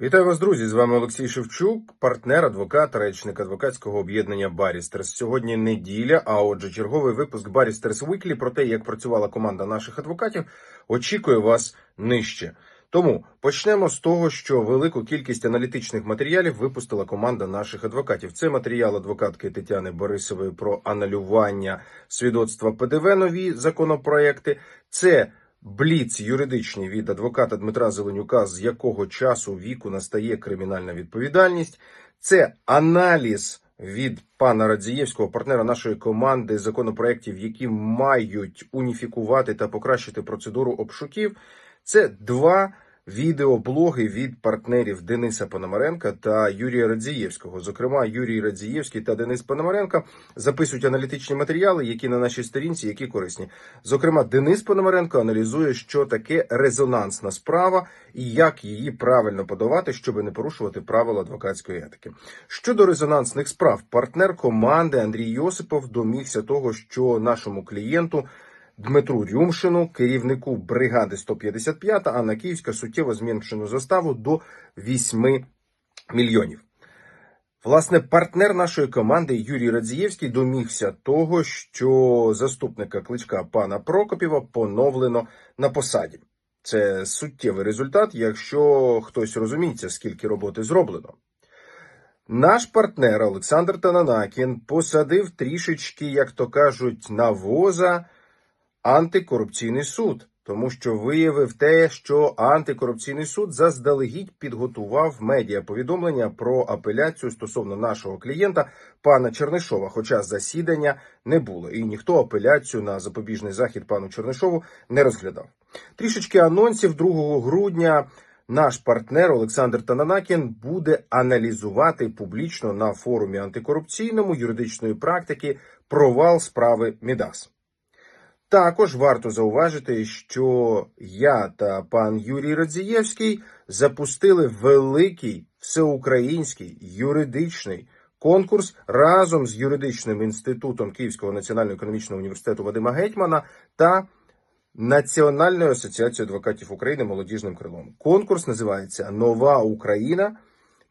Вітаю вас, друзі! З вами Олексій Шевчук, партнер, адвокат, речник адвокатського об'єднання Барістерс. Сьогодні неділя, а отже, черговий випуск Барістерс Віклі про те, як працювала команда наших адвокатів, очікує вас нижче. Тому почнемо з того, що велику кількість аналітичних матеріалів випустила команда наших адвокатів. Це матеріал адвокатки Тетяни Борисової про аналювання свідоцтва ПДВ нові законопроекти. Це Бліц юридичний від адвоката Дмитра Зеленюка, з якого часу віку настає кримінальна відповідальність. Це аналіз від пана Радзієвського, партнера нашої команди, законопроєктів, які мають уніфікувати та покращити процедуру обшуків. Це два відеоблоги від партнерів Дениса Пономаренка та Юрія Радзієвського. Зокрема, Юрій Радзієвський та Денис Пономаренко записують аналітичні матеріали, які на нашій сторінці, які корисні. Зокрема, Денис Пономаренко аналізує, що таке резонансна справа і як її правильно подавати, щоб не порушувати правила адвокатської етики. Щодо резонансних справ, партнер команди Андрій Йосипов домігся того, що нашому клієнту. Дмитру Рюмшину, керівнику бригади 155, а на Київська суттєво зменшену заставу до 8 мільйонів. Власне, партнер нашої команди Юрій Радзієвський домігся того, що заступника кличка пана Прокопєва поновлено на посаді. Це суттєвий результат, якщо хтось розуміється, скільки роботи зроблено. Наш партнер Олександр Тананакін посадив трішечки, як то кажуть, на воза антикорупційний суд, тому що виявив те, що антикорупційний суд заздалегідь підготував медіа повідомлення про апеляцію стосовно нашого клієнта пана Чернишова. Хоча засідання не було, і ніхто апеляцію на запобіжний захід пану Чернишову не розглядав. Трішечки анонсів 2 грудня. Наш партнер Олександр Тананакін буде аналізувати публічно на форумі антикорупційному юридичної практики провал справи Мідас. Також варто зауважити, що я та пан Юрій Радзієвський запустили великий всеукраїнський юридичний конкурс разом з юридичним інститутом Київського національного економічного університету Вадима Гетьмана та Національною асоціацією адвокатів України молодіжним крилом. Конкурс називається Нова Україна.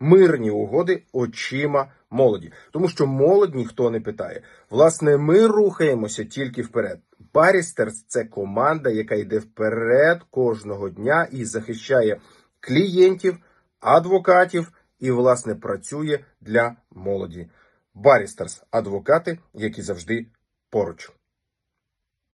Мирні угоди очима молоді, тому що молодь ніхто не питає. Власне, ми рухаємося тільки вперед. Барістерс це команда, яка йде вперед кожного дня і захищає клієнтів, адвокатів і, власне, працює для молоді. Барістерс адвокати, які завжди поруч.